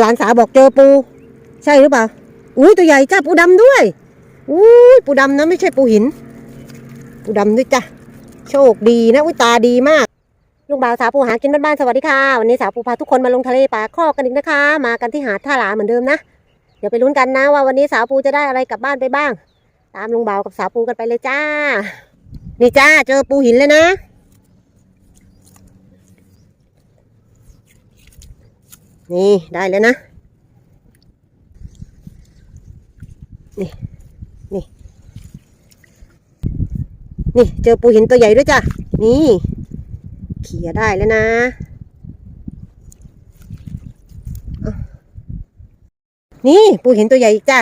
หลานสาวบอกเจอปู ใช่หรือเปล่าอุ้ยตัวใหญ่จ้าปูดำด้วยอุ้ยปูดำนะไม่ใช่ปูหิน ปูดำด้วยจ้ะโชคดีนะอุ้ยตาดีมากลุงบ่าวสาวปูหากินบ้านๆสวัสดีค่ะวันนี้สาวปูพาทุกคนมาลงทะเลปลาคอกกันอีกนะคะ มากันที่หาดท่าหลาเหมือนเดิมนะเดี๋ยวไปลุ้นกันนะว่าวันนี้สาวปูจะได้อะไรกลับบ้านไปบ้าง ตามลุงบ่าวกับสาวปูกันไปเลยจ้า นี่จ้าเจอปูหินเลยนะ นี่ได้แล้วนะ นี่ นี่ นี่ เจอปูหินตัวใหญ่ด้วยจ้ะ นี่เขี่ยได้แล้วนะนี่ปูหินตัวใหญ่อีกจ้ะ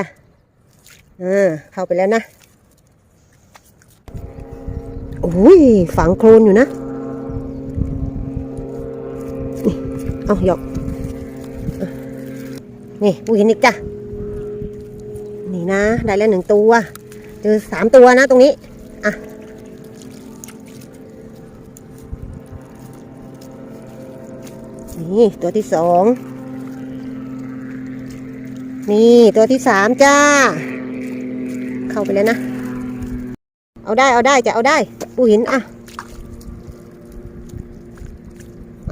อ่าเข้าไปแล้วนะ โอ้ย ฝังโคลนอยู่นะ นี่ เอาหยอก นี่ปูหินอีกจ้ะ นี่นะ ได้แล้วหนึ่งตัว เจอสามตัวนะตรงนี้ อะ นี่ตัวที่สอง นี่ตัวที่สามจ้า เข้าไปเลยนะ เอาได้เอาได้จะเอาได้ ปูหินอะ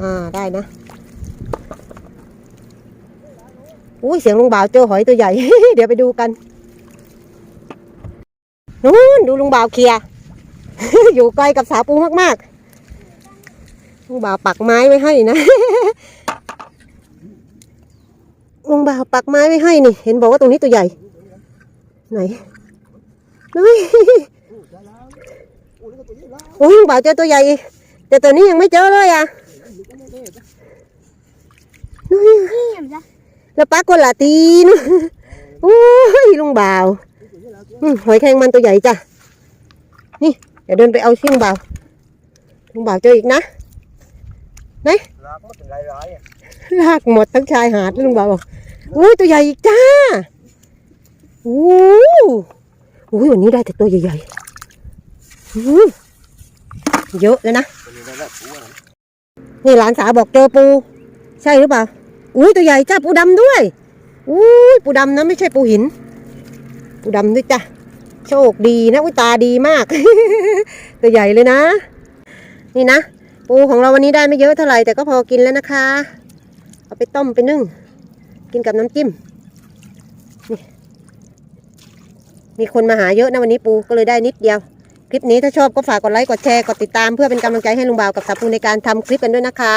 อ่าได้นะ อุ้ยเสียงลุงบ่าวเจอหอยตัวใหญ่ เดี๋ยวไปดูกันนู้นดูลุงบ่าวเคลีย อยู่ไกล้กับสาปูมากๆลุงบ่าวปักไม้ไว้ให้นะ ลุงบ่าวปักไม้ไว้ให้นี่ เห็นบอกว่าตรงนี้ตัวใหญ่ ไหนเฮ้ยโอ้ยลุงบ่าวเจอตัวใหญ่อีกแต่ตัวนี้ยังไม่เจอเลยอะนู่ แล้วป้าก็ละตีนโอ้ยลุงบ่าวหอยแครงมันตัวใหญ่จ้ะ นี่เดี๋ยวเดินไปเอาที่ลุงบ่าวลุงบ่าวเจออีกนะลากมันเป็นหลายๆลากหมดทั้งชายหาดลุงบ่าวอุ้ยตัวใหญ่อีกจ้าโอ้อุ้ยวันนี้ได้แต่ตัวใหญ่ๆเยอะเลยนะตัวนี้ได้แล้วปูอะนี่หลานสาวบอกเจอปู ใช่หรือเปล่า อุ้ยตัวใหญ่จ้าปูดำด้วยอุ้ยปูดำนะไม่ใช่ปูหิน ปูดำด้วยจ้ะโชคดีนะอุ้ยตาดีมาก ตัวใหญ่เลยนะ นี่นะ ปูของเราวันนี้ได้ไม่เยอะเท่าไหร่แต่ก็พอกินแล้วนะคะ เอาไปต้มไปนึ่ง กินกับน้ำจิ้มนี่มีคนมาหาเยอะนะวันนี้ปูก็เลยได้นิดเดียว คลิปนี้ถ้าชอบก็ฝากกดไลค์กดแชร์กดติดตามเพื่อเป็นกำลังใจให้ลุงบ่าวกับสาปูในการทำคลิปกันด้วยนะคะ